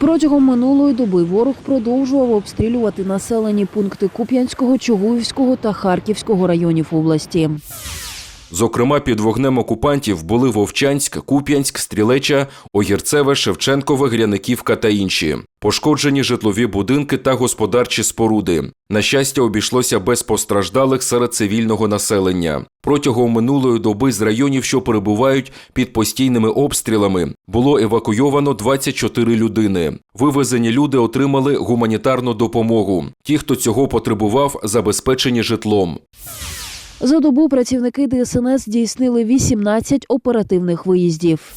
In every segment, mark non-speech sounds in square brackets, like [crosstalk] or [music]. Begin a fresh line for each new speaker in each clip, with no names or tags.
Протягом минулої доби ворог продовжував обстрілювати населені пункти Куп'янського, Чугуївського та Харківського районів області.
Зокрема, під вогнем окупантів були Вовчанськ, Куп'янськ, Стрілеча, Огірцеве, Шевченкове, Гряниківка та інші. Пошкоджені житлові будинки та господарчі споруди. На щастя, обійшлося без постраждалих серед цивільного населення. Протягом минулої доби з районів, що перебувають під постійними обстрілами, було евакуйовано 24 людини. Вивезені люди отримали гуманітарну допомогу. Ті, хто цього потребував, забезпечені житлом.
За добу працівники ДСНС здійснили 18 оперативних виїздів.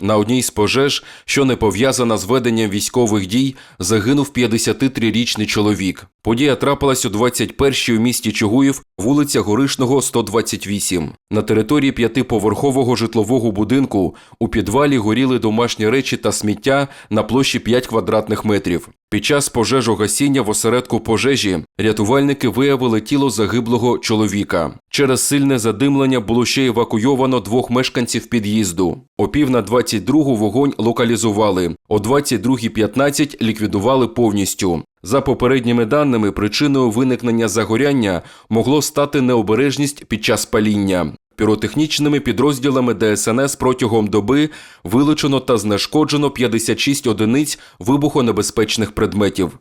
На одній з пожеж, що не пов'язана з веденням військових дій, загинув 53-річний чоловік. Подія трапилась у 21-й у місті Чугуїв, вулиця Горишного, 128. На території п'ятиповерхового житлового будинку у підвалі горіли домашні речі та сміття на площі 5 квадратних метрів. Під час пожежогасіння в осередку пожежі рятувальники виявили тіло загиблого чоловіка. Через сильне задимлення було ще евакуйовано двох мешканців під'їзду. О пів на 22-гу вогонь локалізували. О 22.15 ліквідували повністю. За попередніми даними, причиною виникнення загоряння могло стати необережність під час паління. Піротехнічними підрозділами ДСНС протягом доби вилучено та знешкоджено 56 одиниць вибухонебезпечних предметів.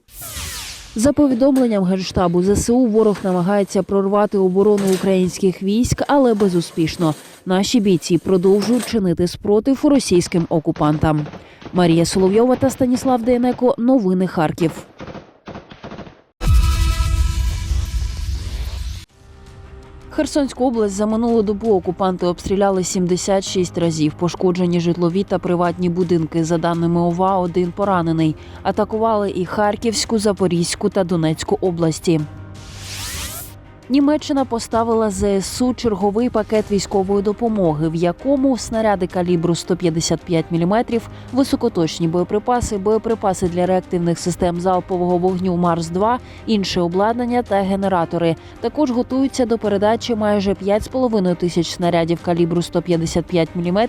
За повідомленням Генштабу ЗСУ, ворог намагається прорвати оборону українських військ, але безуспішно. Наші бійці продовжують чинити спротив російським окупантам. Марія Соловйова та Станіслав Дейнеко. Новини Харків. Херсонську область за минулу добу окупанти обстріляли 76 разів. Пошкоджені житлові та приватні будинки. За даними ОВА, один поранений. Атакували і Харківську, Запорізьку та Донецьку області. Німеччина поставила ЗСУ черговий пакет військової допомоги, в якому снаряди калібру 155 мм, високоточні боєприпаси, боєприпаси для реактивних систем залпового вогню Марс 2 інше обладнання та генератори. Також готуються до передачі майже 5,5 тисяч снарядів калібру 155 мм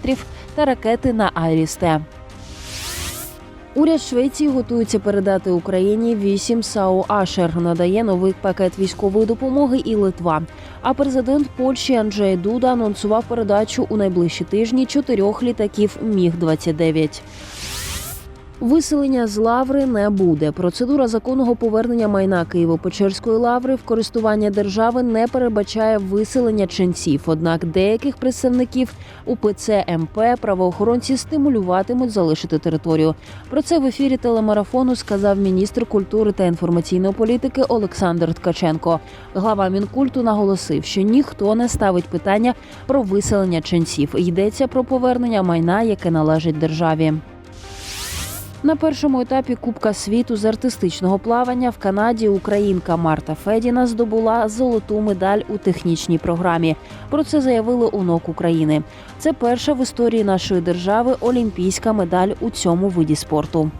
та ракети на Айріс-Т. Уряд Швеції готується передати Україні 8 САУ Ашер. Надає новий пакет військової допомоги і Литва. А президент Польщі Анджей Дуда анонсував передачу у найближчі тижні чотирьох літаків Міг 29 Виселення з лаври не буде. Процедура законного повернення майна Києво-Печерської лаври в користування держави не передбачає виселення ченців. Однак деяких представників УПЦ МП правоохоронці стимулюватимуть залишити територію. Про це в ефірі телемарафону сказав міністр культури та інформаційної політики Олександр Ткаченко. Глава мінкульту наголосив, що ніхто не ставить питання про виселення ченців. Йдеться про повернення майна, яке належить державі. На першому етапі Кубка світу з артистичного плавання в Канаді українка Марта Федіна здобула золоту медаль у технічній програмі. Про це заявили у України. Це перша в історії нашої держави олімпійська медаль у цьому виді спорту.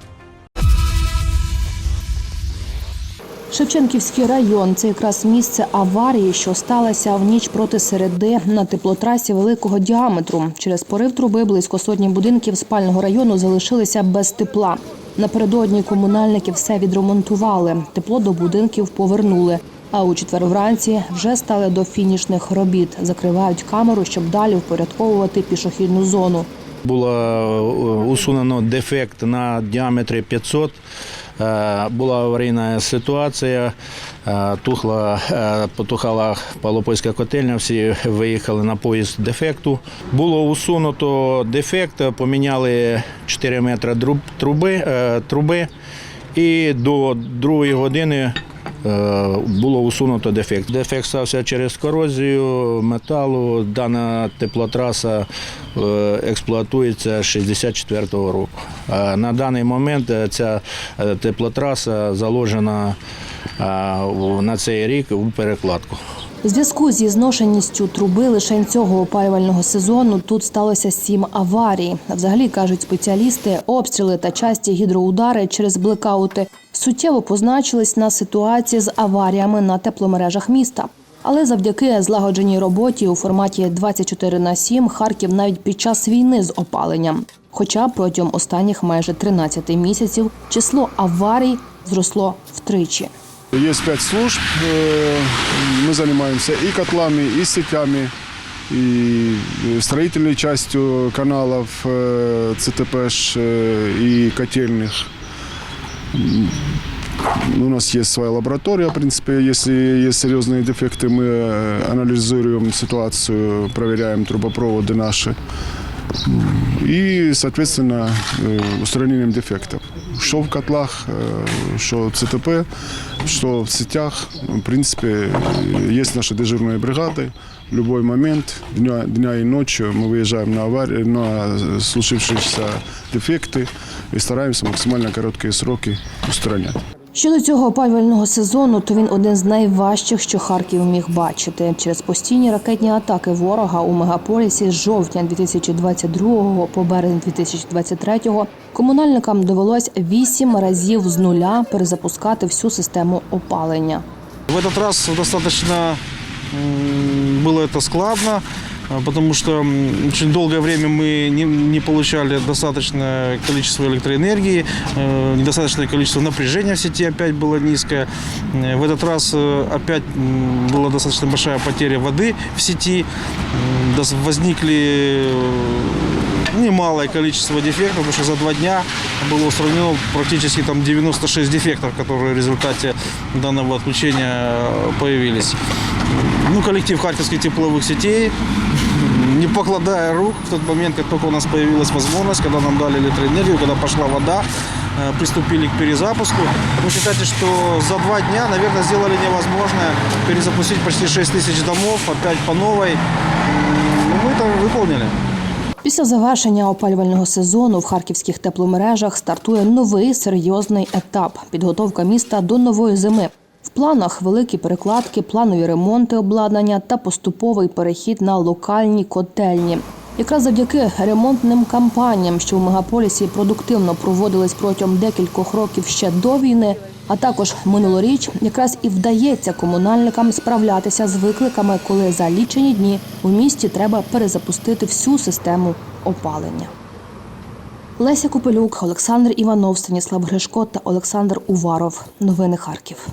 Шевченківський район це якраз місце аварії, що сталося в ніч проти середи на теплотрасі великого діаметру. Через порив труби близько сотні будинків спального району залишилися без тепла. Напередодні комунальники все відремонтували. Тепло до будинків повернули. А у четвер вранці вже стали до фінішних робіт. Закривають камеру, щоб далі впорядковувати пішохідну зону.
Було е, усунено дефект на діаметрі 500. Е, Була аварійна ситуація, е, тухла, е, потухала Павлопольська котельня, всі виїхали на поїзд дефекту. Було усунуто дефект, поміняли 4 метри труби, труби. І до другої години було усунуто дефект. Дефект стався через корозію металу. Дана теплотраса е, експлуатується з 64-го року. На даний момент е, ця е, теплотраса заложена е, на цей рік у перекладку.
У зв'язку зі зношеністю труби лише цього опалювального сезону тут сталося сім аварій. Взагалі кажуть спеціалісти, обстріли та часті гідроудари через блекаути суттєво позначились на ситуації з аваріями на тепломережах міста. Але завдяки злагодженій роботі у форматі 24 на 7 Харків навіть під час війни з опаленням. Хоча протягом останніх майже 13 місяців число аварій зросло втричі.
Есть пять служб. э, Мы занимаемся и котлами, и сетями, и э, строительной частью каналов, э, ЦТПш э, и котельных. М, У нас есть своя лаборатория, в принципе, если есть серьезные дефекты, мы э, анализируем ситуацию, проверяем трубопроводы наши. М, И, соответственно, э, устранением дефектов. Что в котлах, э, что в ЦТП, что в сетях. В принципе, э, есть наши дежурные бригады. В любой момент, дня, дня и ночью, мы выезжаем на, аварии, на случившиеся дефекты и стараемся максимально короткие сроки устранять.
Щодо цього опалювального сезону, то він один з найважчих, що Харків міг бачити. Через постійні ракетні атаки ворога у мегаполісі з жовтня 2022 по березень 2023 комунальникам довелось вісім разів з нуля перезапускати всю систему опалення.
В этот раз достаточно м, было это складно, а, Потому что очень долгое время мы не, не получали достаточное количество электроэнергии, э, недостаточное количество напряжения в сети опять было низкое. Э, В этот раз э, опять была достаточно большая потеря воды в сети, возникли немалое количество дефектов, потому что за два дня было устранено практически там 96 дефектов, которые в результате данного отключения появились. Ну, коллектив Харьковских тепловых сетей, не покладая рук, в тот момент, как только у нас появилась возможность, когда нам дали электроэнергию, когда пошла вода, э, приступили к перезапуску. Вы считаете, что за два дня, наверное, сделали невозможное перезапустить почти 6 тысяч домов, опять по новой. М, Ну, мы это выполнили.
Після завершення опалювального сезону в харківських тепломережах стартує новий серйозний етап підготовка міста до нової зими. Планах великі перекладки, планові ремонти обладнання та поступовий перехід на локальні котельні. Якраз завдяки ремонтним кампаніям, що в мегаполісі продуктивно проводились протягом декількох років ще до війни, а також минулоріч, якраз і вдається комунальникам справлятися з викликами, коли за лічені дні у місті треба перезапустити всю систему опалення. Леся Купелюк, Олександр Іванов, Станіслав Гришко та Олександр Уваров. Новини Харків.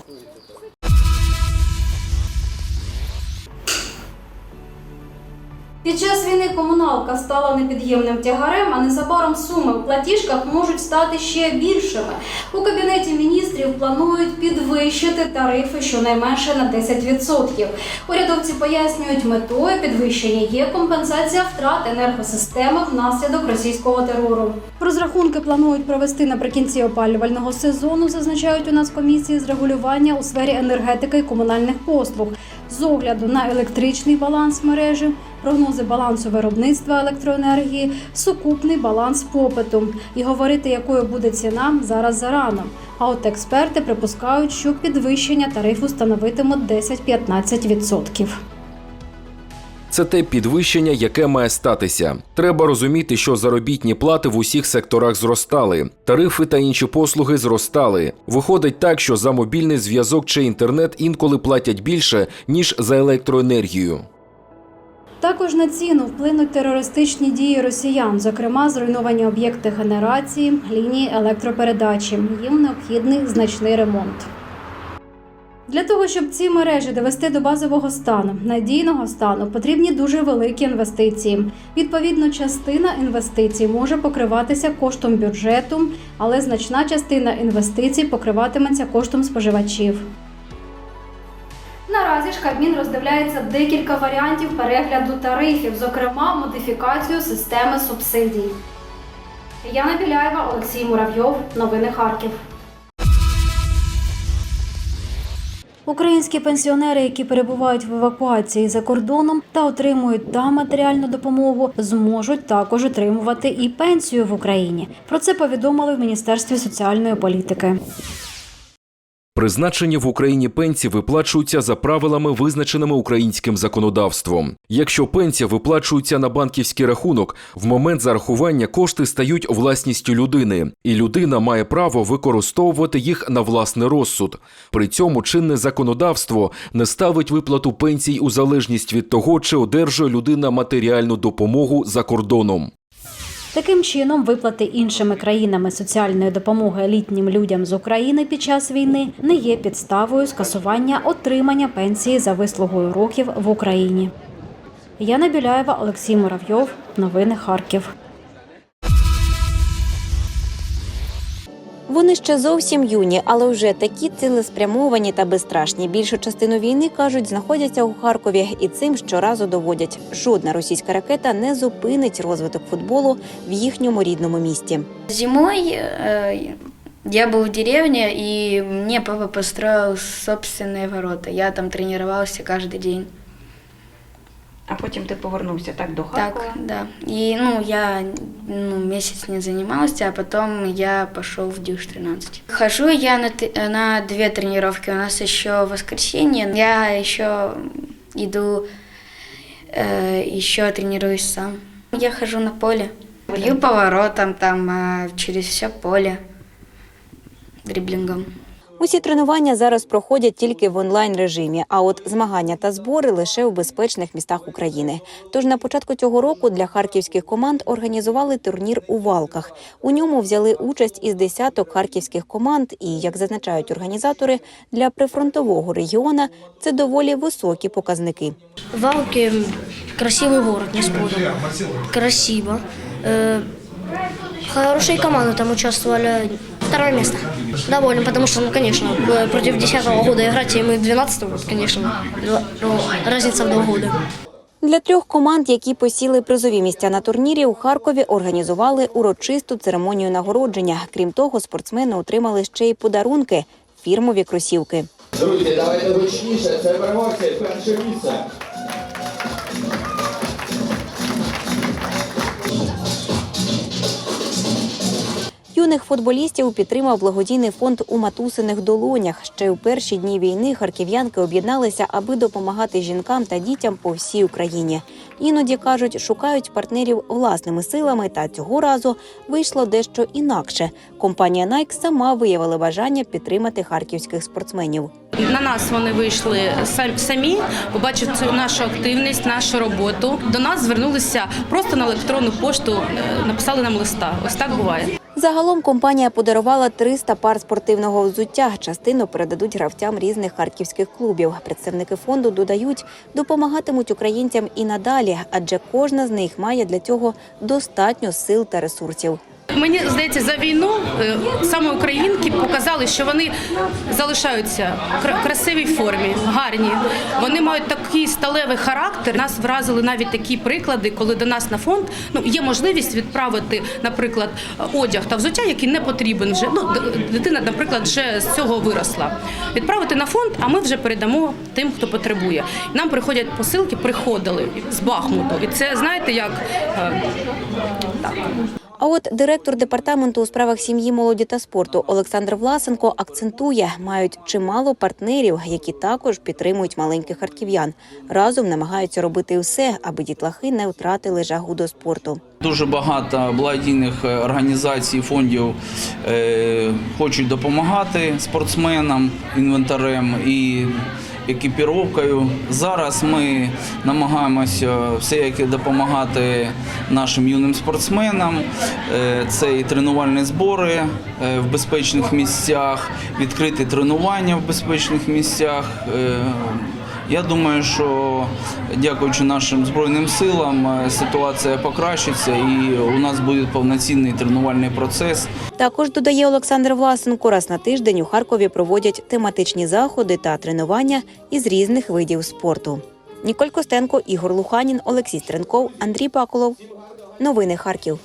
Під час війни комуналка стала непід'ємним тягарем, а незабаром суми в платіжках можуть стати ще більшими. У кабінеті міністрів планують підвищити тарифи щонайменше на 10%. Урядовці пояснюють, метою підвищення є компенсація втрат енергосистеми внаслідок російського терору. Розрахунки планують провести наприкінці опалювального сезону, зазначають у нас комісії з регулювання у сфері енергетики і комунальних послуг з огляду на електричний баланс мережі, прогнози балансу виробництва електроенергії, сукупний баланс попиту. І говорити, якою буде ціна, зараз зарано. А от експерти припускають, що підвищення тарифу становитиме 10-15%.
Це те підвищення, яке має статися. Треба розуміти, що заробітні плати в усіх секторах зростали, тарифи та інші послуги зростали. Виходить так, що за мобільний зв'язок чи інтернет інколи платять більше ніж за електроенергію.
Також на ціну вплинуть терористичні дії росіян, зокрема зруйновані об'єкти генерації, лінії електропередачі. Їм необхідний значний ремонт. Для того, щоб ці мережі довести до базового стану, надійного стану, потрібні дуже великі інвестиції. Відповідно, частина інвестицій може покриватися коштом бюджету, але значна частина інвестицій покриватиметься коштом споживачів. Наразі ж Кабмін роздивляється декілька варіантів перегляду тарифів, зокрема модифікацію системи субсидій. Яна Біляєва, Олексій Муравйов. Новини Харків. Українські пенсіонери, які перебувають в евакуації за кордоном та отримують там матеріальну допомогу, зможуть також отримувати і пенсію в Україні. Про це повідомили в Міністерстві соціальної політики.
Призначені в Україні пенсії виплачуються за правилами, визначеними українським законодавством. Якщо пенсія виплачується на банківський рахунок, в момент зарахування кошти стають власністю людини, і людина має право використовувати їх на власний розсуд. При цьому чинне законодавство не ставить виплату пенсій у залежність від того, чи одержує людина матеріальну допомогу за кордоном.
Таким чином, виплати іншими країнами соціальної допомоги літнім людям з України під час війни не є підставою скасування отримання пенсії за вислугою років в Україні. Яна Біляєва, Олексій Муравйов. Новини Харків.
Вони ще зовсім юні, але вже такі цілеспрямовані та безстрашні. Більшу частину війни кажуть, знаходяться у Харкові, і цим щоразу доводять. Жодна російська ракета не зупинить розвиток футболу в їхньому рідному місті.
Зимой э, я был в деревне, и мне папа построил собственные ворота. Я там тренировался каждый день.
А потім ти повернувся так до
Так, да. И ну, я ну, месяц не занимался, а потом я пошел в Дюш 13. Хожу я на, на две тренировки. У нас еще воскресенье. Я еще иду, э, еще тренируюсь сам. Я хожу на поле. Бью поворотом там э, через все поле дриблингом.
Усі тренування зараз проходять тільки в онлайн режимі. А от змагання та збори лише у безпечних містах України. Тож на початку цього року для харківських команд організували турнір у валках. У ньому взяли участь із десяток харківських команд. І як зазначають організатори, для прифронтового регіона це доволі високі показники.
Валки – красивый город, не спорю. Красиво. Э, Хорошие команды там участвовали. Второе место. Доволен, потому что, ну, конечно, против 10 года играть, и мы 12 вот, конечно, ну, разница в два года.
Для трьох команд, які посіли призові місця на турнірі, у Харкові організували урочисту церемонію нагородження. Крім того, спортсмени отримали ще й подарунки фірмові кросівки.
Друзі, давайте гучніше, це переможці, перше місце.
Юних футболістів підтримав благодійний фонд у матусиних долонях. Ще у перші дні війни харків'янки об'єдналися, аби допомагати жінкам та дітям по всій Україні. Іноді кажуть, шукають партнерів власними силами, та цього разу вийшло дещо інакше. Компанія Nike сама виявила бажання підтримати харківських спортсменів.
На нас вони вийшли самі, побачив цю нашу активність, нашу роботу. До нас звернулися просто на електронну пошту, е, написали нам листа. Ось так буває.
Загалом компанія подарувала 300 пар спортивного взуття. Частину передадуть гравцям різних харківських клубів. Представники фонду додають, допомагатимуть українцям і надалі, адже кожна з них має для цього достатньо сил та ресурсів.
Мені здається, за війну е, саме українки показали, що вони залишаються в красивій формі, гарні. Вони мають такий сталевий характер. Нас вразили навіть такі приклади, коли до нас на фонд ну є можливість відправити, наприклад, одяг та взуття, який не потрібен вже. Ну дитина, наприклад, вже з цього виросла. Відправити на фонд, а ми вже передамо тим, хто потребує. Нам приходять посилки, приходили з Бахмуту, і це знаєте, як е, так.
А от директор департаменту у справах сім'ї, молоді та спорту Олександр Власенко акцентує, мають чимало партнерів, які також підтримують маленьких харків'ян. Разом намагаються робити все, аби дітлахи не втратили жагу до спорту.
Дуже багато благодійних е, організацій, фондів е, хочуть допомагати спортсменам, інвентарем і екіпіровкою. Зараз ми намагаємося все яке допомагати нашим юним спортсменам. Е, Це і тренувальні збори е, в безпечних місцях, відкриті тренування в безпечних місцях. Я думаю, що дякуючи нашим збройним силам, е, ситуація покращиться і у нас буде повноцінний тренувальний процес.
Також додає Олександр Власенко, раз на тиждень у Харкові проводять тематичні заходи та тренування із різних видів спорту. Ніколь Костенко, Ігор Луханін, Олексій Стренков, Андрій Паколов. Новини Харків.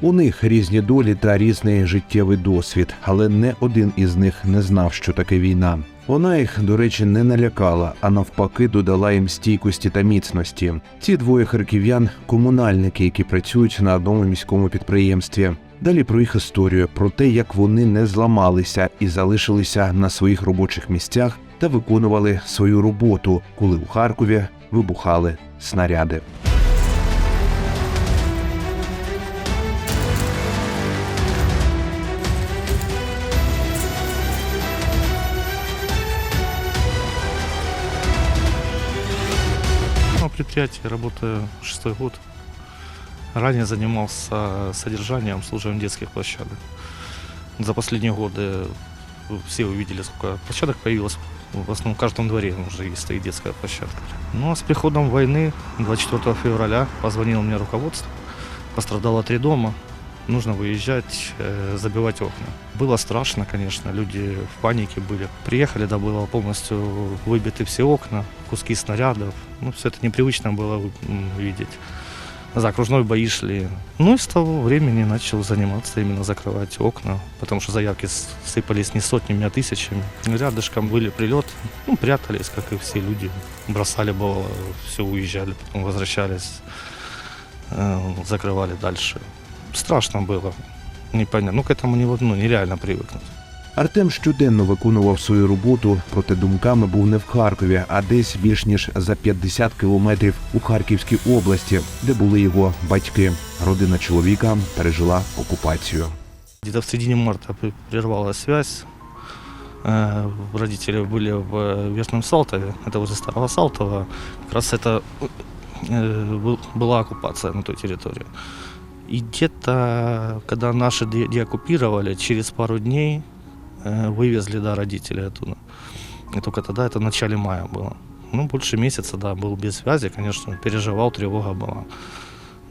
У них різні долі та різний життєвий досвід, але не один із них не знав, що таке війна. Вона їх, до речі, не налякала, а навпаки, додала їм стійкості та міцності. Ці двоє харків'ян комунальники, які працюють на одному міському підприємстві. Далі про їх історію, про те, як вони не зламалися і залишилися на своїх робочих місцях та виконували свою роботу, коли у Харкові вибухали снаряди.
Предприятии работаю шестой год. Ранее занимался содержанием, обслуживанием детских площадок. За последние годы все увидели, сколько площадок появилось. В основном в каждом дворе уже есть стоит детская площадка. Ну а с приходом войны 24 февраля позвонило мне руководство. Пострадало три дома. Нужно выезжать, э, забивать окна. Было страшно, конечно, люди в панике были. Приехали, да, было полностью выбиты все окна, куски снарядов. Ну, все это непривычно было м, видеть. За окружной бои шли. Ну и с того времени начал заниматься именно закрывать окна, потому что заявки с- сыпались не сотнями, а тысячами. Рядышком были прилеты, ну, прятались, как и все люди. Бросали, бывало, все, уезжали, потом возвращались, э, закрывали дальше. Страшно было, непонятно. Ну, к этому не, ну, нереально привыкнуть.
Артем щоденно виконував свою роботу, проте думками був не в Харкові, а десь більш ніж за 50 кілометрів у Харківській області, де були його батьки. Родина чоловіка пережила окупацію.
Где-то в середине марта п- прервалась связь. Э, Родители были в э, Верхнем Салтове, это возле Старого Салтова. Как раз это э, был- была оккупация на той территории. И где-то, когда наши де- деоккупировали, через пару дней э, вывезли да, родителей оттуда. И только тогда, это в начале мая было. Ну, больше месяца, да, был без связи, конечно, переживал, тревога была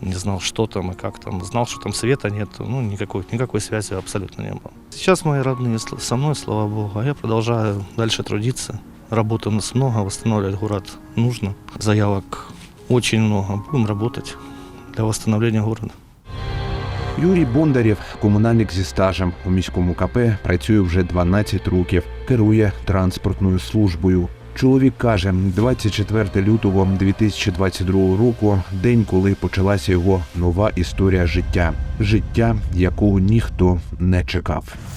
не знал, что там и как там. Знал, что там света нет, ну, никакой, никакой связи абсолютно не было. Сейчас мои родные со мной, слава богу, а я продолжаю дальше трудиться. Работы у нас много, восстанавливать город нужно. Заявок очень много. Будем работать для восстановления города.
Юрій Бондарєв, комунальник зі стажем у міському КП, працює вже 12 років, керує транспортною службою. Чоловік каже, 24 лютого 2022 року, день, коли почалася його нова історія життя, життя, якого ніхто не чекав.
–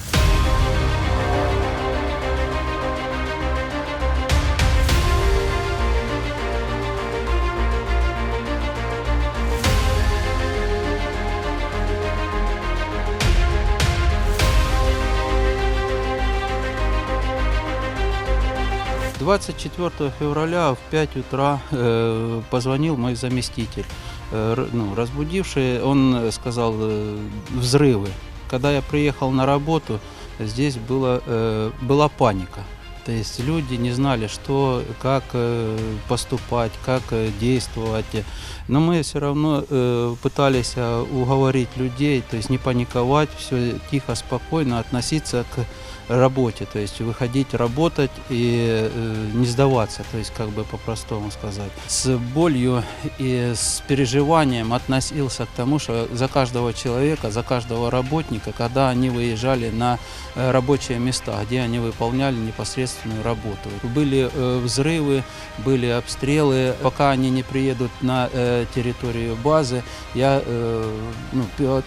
24 февраля в 5 утра э, позвонил мой заместитель, э, р- ну, разбудивший, он сказал э, взрывы. Когда я приехал на работу, здесь было, э, была паника. То есть люди не знали, что, как э, поступать, как э, действовать. Но мы все равно э, пытались э, уговорить людей, то есть не паниковать, все тихо, спокойно относиться к работе, то есть выходить работать и э, не сдаваться, то есть как бы по-простому сказать. С болью и с переживанием относился к тому, что за каждого человека, за каждого работника, когда они выезжали на э, рабочие места, где они выполняли непосредственную работу. Были э, взрывы, были обстрелы. Пока они не приедут на э, территорию базы, я э, ну, пе-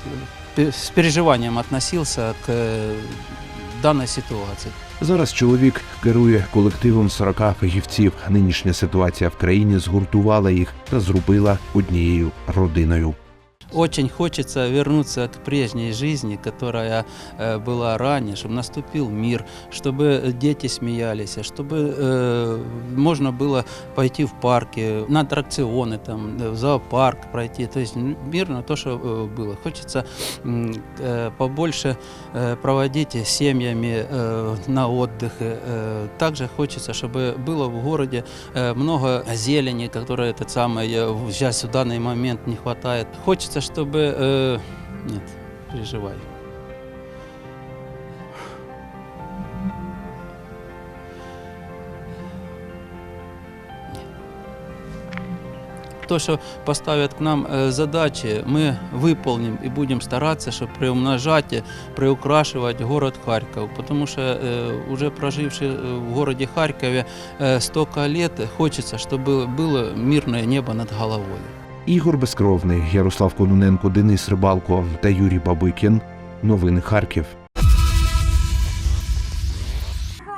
пе- с переживанием относился к э, ситуація.
Зараз чоловік керує колективом 40 фахівців. Нинішня ситуація в країні згуртувала їх та зробила однією родиною.
Очень хочется вернуться к прежней жизни, которая э, была ранее, чтобы наступил мир, чтобы дети смеялись, чтобы э, можно было пойти в парки, на аттракционы, там, в зоопарк пройти, то есть мирно то, что э, было. Хочется э, побольше э, проводить с семьями э, на отдыхе. Э, Также хочется, чтобы было в городе э, много зелени, которая этот самый э, сейчас в данный момент не хватает. Хочется, чтобы... э, Нет, переживаю. То, что поставят к нам э, задачи, мы выполним и будем стараться, чтобы приумножать, и приукрашивать город Харьков. Потому что э, уже проживший э, в городе Харькове э, столько лет, хочется, чтобы было мирное небо над головой.
Ігор Безкровний, Ярослав Кононенко, Денис Рибалко та Юрій Бабикін Новини Харків.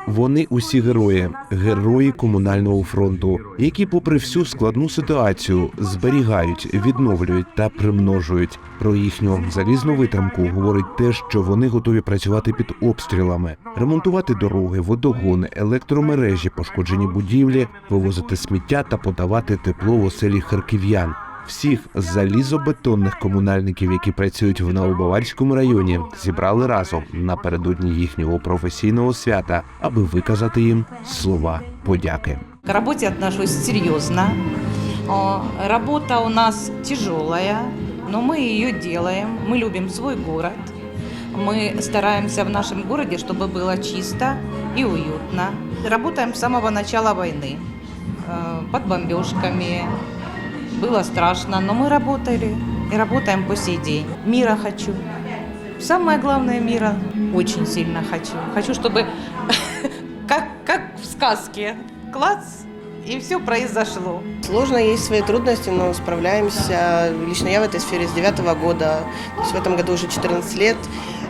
Вони усі герої, герої комунального фронту, які, попри всю складну ситуацію, зберігають, відновлюють та примножують. Про їхню залізну витримку говорить те, що вони готові працювати під обстрілами, ремонтувати дороги, водогони, електромережі, пошкоджені будівлі, вивозити сміття та подавати тепло в оселі харків'ян. Всіх залізобетонних комунальників, які працюють в Новобаварському районі, зібрали разом напередодні їхнього професійного свята, аби виказати їм слова подяки.
К работе отношусь серьезно. О, Работа у нас тяжелая, но мы ее делаем. Мы любим свой город. Мы стараемся в нашем городе, чтобы было чисто и уютно. Работаем с самого начала войны. Э, Под бомбежками. Было страшно, но мы работали и работаем по сей день. Мира хочу. Самое главное мира очень сильно хочу. Хочу, чтобы [laughs] как, как в сказке. Класс, и все произошло.
Сложно, есть свои трудности, но справляемся. Лично я в этой сфере с девятого года, то есть в этом году уже 14 лет.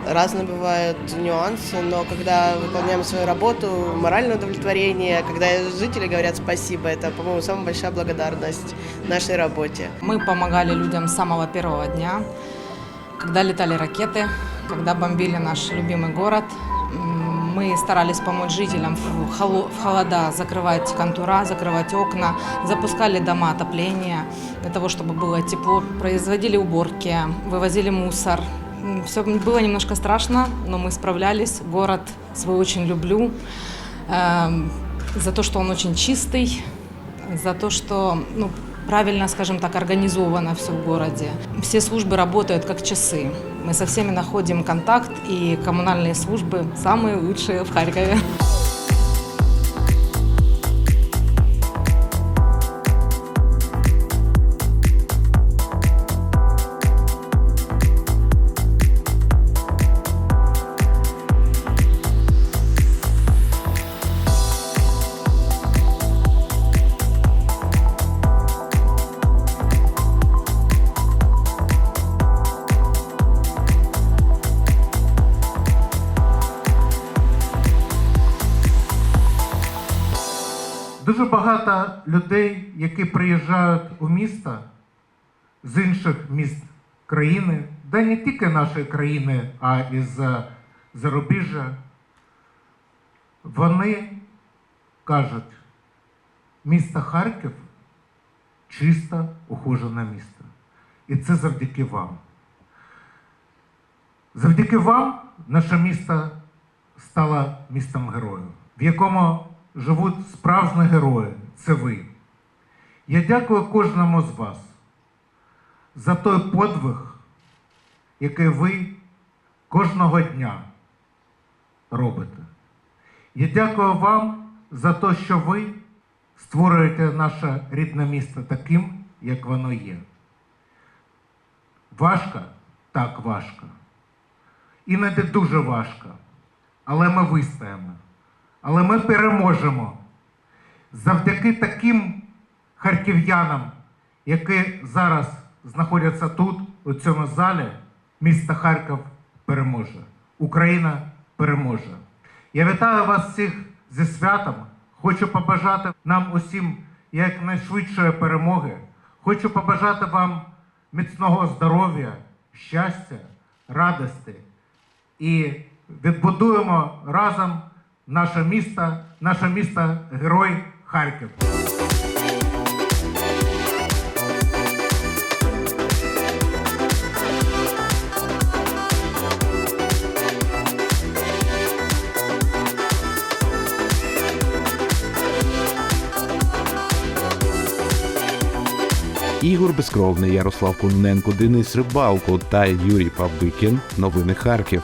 Разные бывают нюансы, но когда выполняем свою работу, моральное удовлетворение, когда жители говорят спасибо, это, по-моему, самая большая благодарность нашей работе.
Мы помогали людям с самого первого дня, когда летали ракеты, когда бомбили наш любимый город. Мы старались помочь жителям в холода закрывать контура, закрывать окна, запускали дома отопления для того, чтобы было тепло, производили уборки, вывозили мусор. Все было немножко страшно, но мы справлялись. Город свой очень люблю эм, за то, что он очень чистый, за то, что ну, правильно, скажем так, организовано все в городе. Все службы работают как часы. Мы со всеми находим контакт, и коммунальные службы самые лучшие в Харькове.
Дуже багато людей, які приїжджають у місто з інших міст країни, да не тільки нашої країни, а і з зарубіжжя, вони кажуть, місто Харків чисто ухожене місто. І це завдяки вам. Завдяки вам наше місто стало містом героїв, в якому живуть справжні герої. Це ви. Я дякую кожному з вас за той подвиг, який ви кожного дня робите. Я дякую вам за те, що ви створюєте наше рідне місто таким, як воно є. Важко? Так, важко. Іноді дуже важко. Але ми вистоїмо. Але ми переможемо. Завдяки таким харків'янам, які зараз знаходяться тут, у цьому залі, місто Харків переможе. Україна переможе. Я вітаю вас всіх зі святом. Хочу побажати нам усім якнайшвидшої перемоги. Хочу побажати вам міцного здоров'я, щастя, радості. І відбудуємо разом наше місто, наше місто Герой Харків.
Ігор Безкровний, Ярослав Кононенко, Денис Рибалко та Юрій Павликін. Новини Харків.